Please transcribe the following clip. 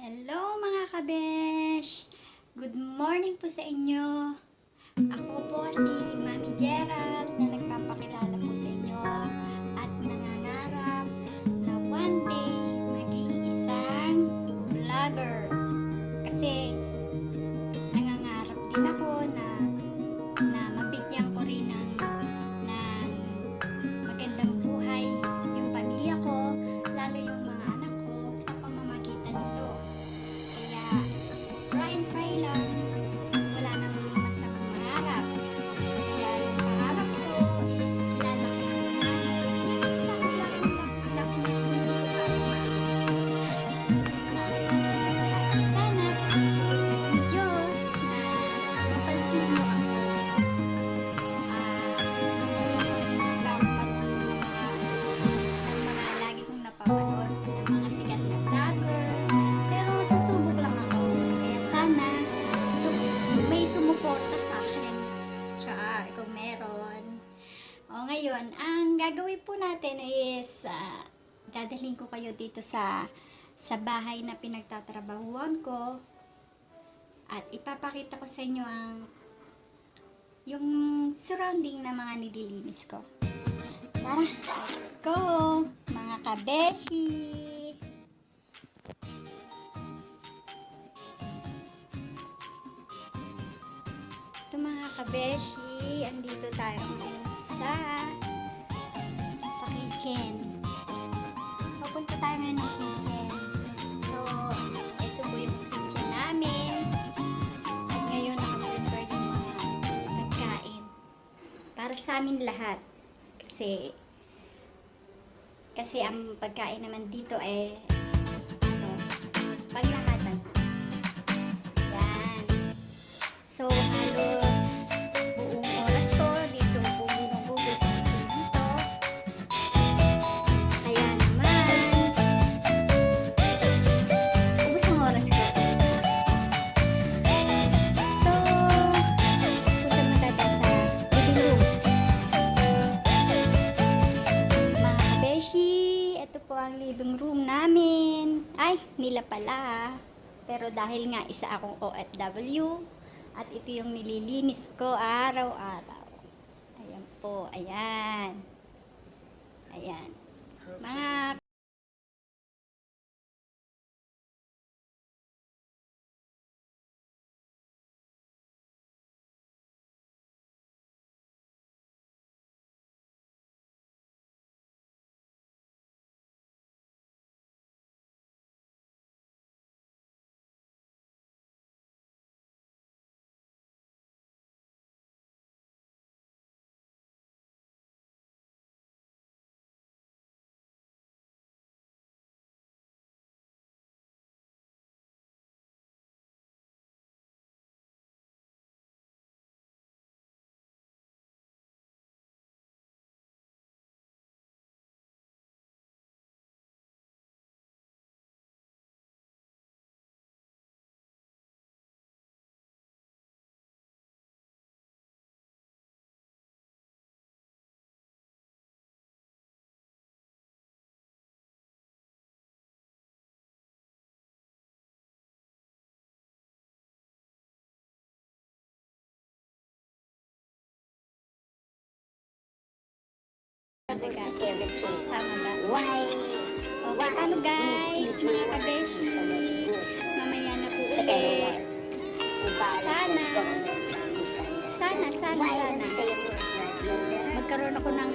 Hello mga kabesh! Good morning po sa inyo. Ako po si Mami Gerald na nagpapakilala po sa inyo at nangangarap na one day maging isang vlogger. Kasi nangangarap din ako na na mabigyan ko rin ng, ng magandang buhay yung pamilya ko, lalo yung mga anak ko sa pamamagitan nito. Ang gagawin po natin is ah, dadalhin ko kayo dito sa sa bahay na pinagtatrabahuan ko at ipapakita ko sa inyo ang yung surrounding na mga nililinis ko. Tara, let's go! Mga kabeshi! Ito mga kabeshi, andito tayo sa kitchen. Papunta tayo ngayon ng kitchen. So, ito po yung kitchen namin. At ngayon nakaprepare yung mga pagkain. Para sa amin lahat. Kasi kasi ang pagkain naman dito ay ano, panglahatan. Yan. Ang living room namin. Ay, nila pala. Pero dahil nga isa akong OFW, at ito yung nililinis ko araw-araw. Ayan po, ayan. Teka, tama ba? Why? Okay, ano guys, mga kabeshi, mamaya na po ulit. Sana, sana, sana, sana, magkaroon ako ng